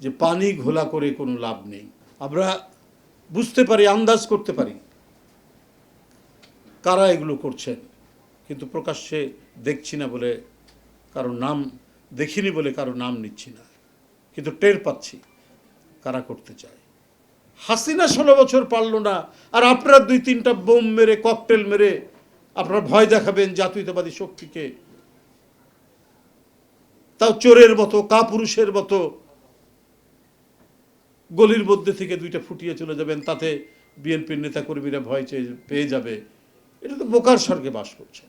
যে পানি ঘোলা করে কোনো লাভ নেই। আমরা বুঝতে পারি, আন্দাজ করতে পারি কারা এগুলো করছেন, কিন্তু প্রকাশ্যে দেখছি না বলে কারও নাম দেখিনি বলে কারও নাম নিচ্ছি না। কিন্তু টের পাচ্ছি কারা করতে চায়। হাসিনা ষোলো বছর পারল না, আর আপনারা দুই তিনটা বোম মেরে, ককটেল মেরে আপনারা ভয় দেখাবেন জাতীয়তাবাদী শক্তিকে। তাও চোরের মতো, কাপুরুষের মতো গলির মধ্যে থেকে দুইটা ফুটিয়ে চলে যাবেন, তাতে বিএনপির নেতাকর্মীরা ভয় চেয়ে পেয়ে যাবে। এটা তো বোকার স্বর্গে বাস করছে।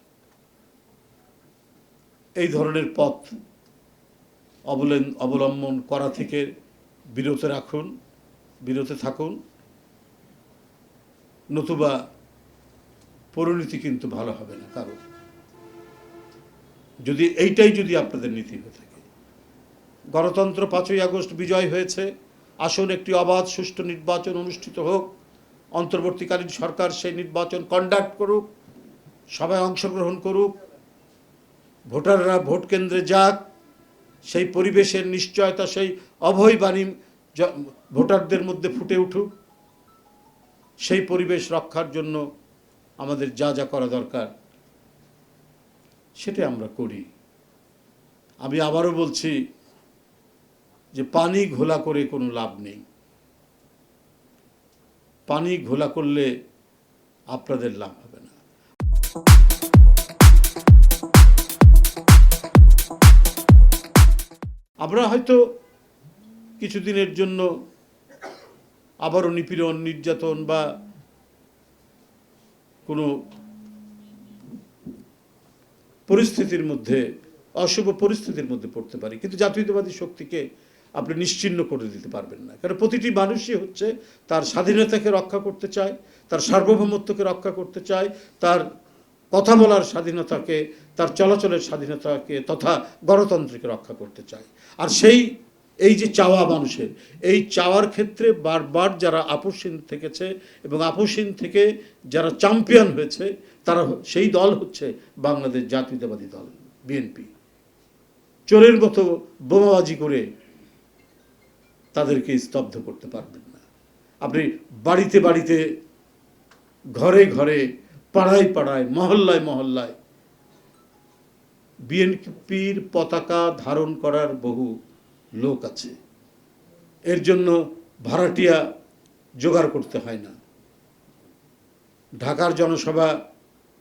এই ধরনের পথ অবলেন, অবলম্বন করা থেকে বিরত রাখুন, বিরত থাকুন। নতুবা পরিণতি কিন্তু ভালো হবে না কারণ যদি এইটাই যদি আপনাদের নীতি হয়ে থাকে। গণতন্ত্র পাঁচই আগস্ট বিজয় হয়েছে। আসুন একটি অবাধ সুষ্ঠু নির্বাচন অনুষ্ঠিত হোক। অন্তর্বর্তীকালীন সরকার সেই নির্বাচন কন্ডাক্ট করুক সবাই অংশগ্রহণ করুক। ভোটাররা ভোট কেন্দ্রে যাক, সেই পরিবেশের নিশ্চয়তা, সেই অভয় বাণী ভোটারদের মধ্যে ফুটে উঠুক। সেই পরিবেশ রক্ষার জন্য আমাদের যা যা করা দরকার সেটা আমরা করি। আমি আবারও বলছি যে পানি ঘোলা করে কোনো লাভ নেই। পানি ঘোলা করলে আপনাদের লাভ হবে না। আমরা হয়তো কিছুদিনের জন্য আবারও নিপীড়ন, নির্যাতন বা কোনো পরিস্থিতির মধ্যে, অশুভ পরিস্থিতির মধ্যে পড়তে পারি। কিন্তু জাতীয়তাবাদী শক্তিকে আপনি নিশ্চিহ্ন করে দিতে পারবেন না। কারণ প্রতিটি মানুষই হচ্ছে তার স্বাধীনতাকে রক্ষা করতে চায়, তার সার্বভৌমত্বকে রক্ষা করতে চায়, তার কথা বলার স্বাধীনতাকে, তার চলাচলের স্বাধীনতাকে তথা গণতন্ত্রকে রক্ষা করতে চায়। আর সেই, এই যে চাওয়া মানুষের, এই চাওয়ার ক্ষেত্রে বারবার যারা আপোষহীন থেকেছে এবং আপোষহীন থেকে যারা চ্যাম্পিয়ন হয়েছে, তারা সেই দল হচ্ছে বাংলাদেশ জাতীয়তাবাদী দল, বিএনপি। চোরের মতো বোমাবাজি করে তাদেরকে স্তব্ধ করতে পারবেন না। আপনি বাড়িতে বাড়িতে, ঘরে ঘরে, পাড়ায় পাড়ায়, মহল্লায় মহল্লায় বিএনপির পতাকা ধারণ করার বহু লোক আছে। এর জন্য ভাড়াটিয়া জোগাড় করতে হয় না। ঢাকার জনসভা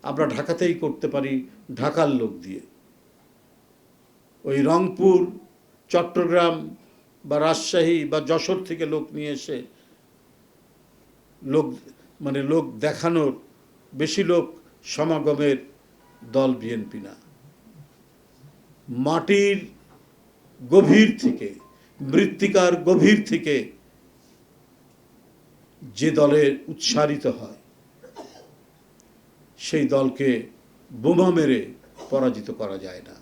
আমরা ঢাকাতেই করতে পারি, ঢাকার লোক দিয়ে। ওই রংপুর, চট্টগ্রাম বা রাজশাহী বা যশোর থেকে লোক নিয়ে এসে লোক মানে লোক দেখানোর বেশি লোক সমাগমের দল বিএনপি না। মাটির গভীর থেকে, মৃত্তিকার গভীর থেকে যে দলের উৎসারিত হয়, সেই দলকে বোমা মেরে পরাজিত করা যায় না।